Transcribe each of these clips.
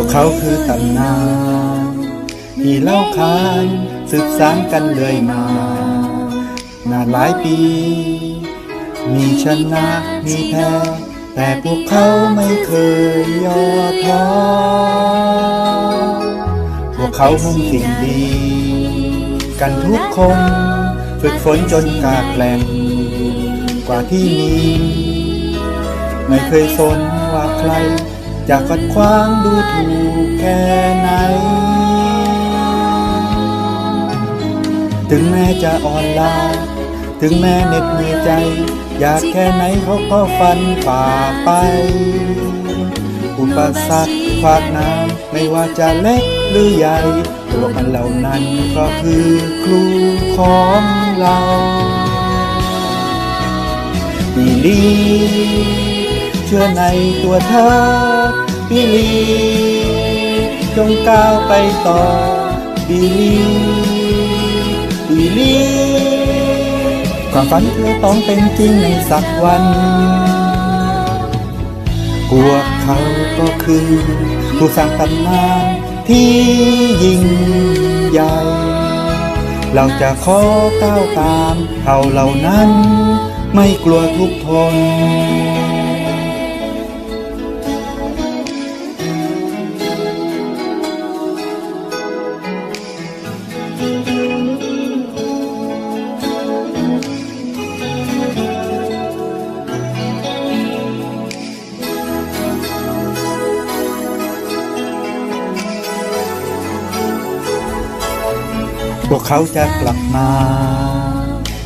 พวกเขาคือตำนานที่เล่าขานสืบสานกันเลยมา นานหลายปี มีชนะมีแพ้ แต่พวกเขาไม่เคยย่อท้อพวกเขามุ่งสิ่งดี กันทุกคน ฝึกฝนจนกลาแกล่งกว่าที่มี ไม่เคยสนว่าใคร จะขัดขวางดูถูกแค่ไหน ถึงแม้จะอ่อนล้าถึงแม้เหน็ดเหนื่อยใจ อยากแค่ไหนเขาก็ฟันฝ่าไป อุปสรรคขวากน้ำไม่ว่าจะเล็กหรือใหญ่ ตัวมันเหล่านั้นก็คือครูของเราบิลลี เชื่อในตัวเธอบิลีจงก้าวไปต่อบิลีบิลีความฝันเธอต้องเป็นจริงในสักวันพวกเขาก็คือ ผู้สร้างตำนานที่ยิ่งใหญ่ เราจะขอก้าวตามเขาเหล่านั้น ไม่กลัวทุกทน พวกเขาจะกลับมา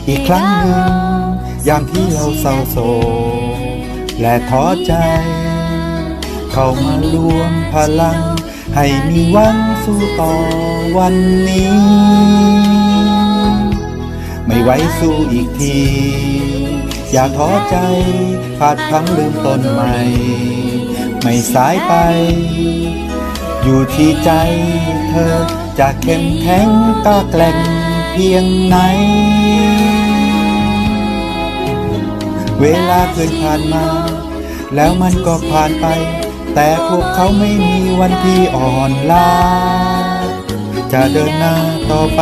อีกครั้งหนึ่งยามที่เราเศร้าโศกและท้อใจ เข้ามารวมพลัง ให้มีวังสู้ต่อวันนี้ ไม่ไหวสู้อีกที อย่าท้อใจพาดพังลืมต้นใหม่ ไม่สายไป อยู่ที่ใจเธอ จะเข้มแข็งกล้าแกล่งเพียงไหน เวลาเคยผ่านมา แล้วมันก็ผ่านไป แต่พวกเขาไม่มีวันที่อ่อนล้า จะเดินหน้าต่อไป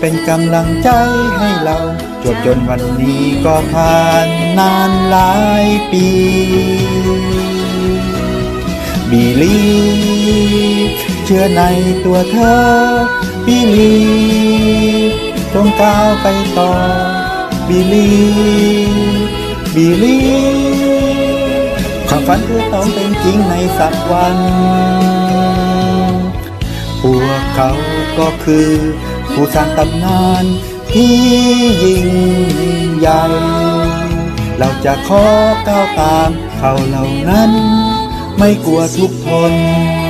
เป็นกำลังใจให้เราจบจนวันนี้ก็ผ่านนานหลายปี บิลีเชื่อในตัวเธอบิลีจงก้าวไปต่อบิลีบิลีความฝันเธอต้องเป็นจริงในสักวัน พวกเขาก็คือ ผู้สร้างตำนานที่ยิ่งใหญ่ เราจะขอก้าวตามเขาเหล่านั้น ไม่กลัวทุกข์ทน